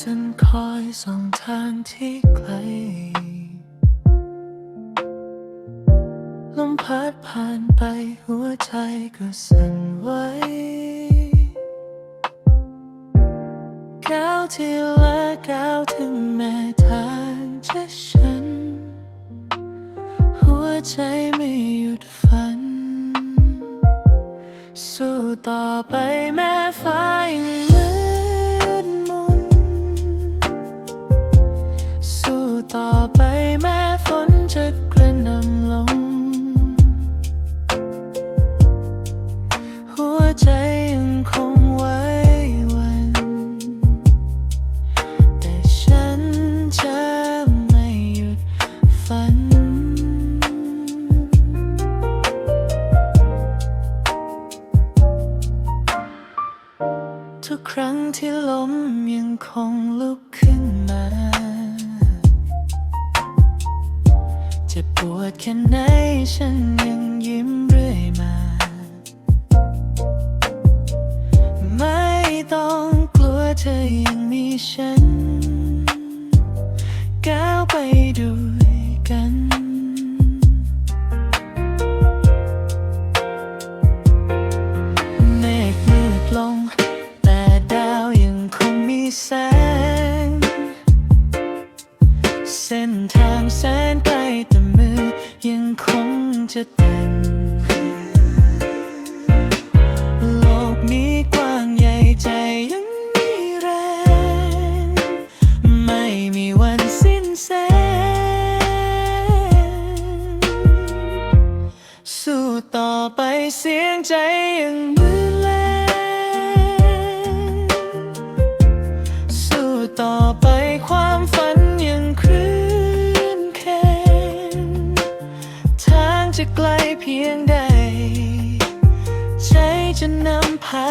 แสงจันคอยส่องทางที่ไกล ลมพัดผ่านไปหัวใจก็สั่นไหวก้าวที่ละก้าวถึงแม้ทางจะฉัน หัวใจไม่หยุดฝัน สู้ต่อไปแม้ฟ้ายัง ทุกครั้งที่ล้มยังคงลุกขึ้นมา จะปวดแค่ไหนฉันยังยิ้มเรื่อยมา ไม่ต้องกลัวเธอยังมีฉัน ก้าวไปด้ ส้นทางแสนไกลแต่มือยังคงจะเต้นโลกนี้กว้างใหญ่ใจยังมีแรง ไม่มีวันสิ้นแสง สู้ต่อไปเสียงใจยัง พียงใด ใจจะนำพา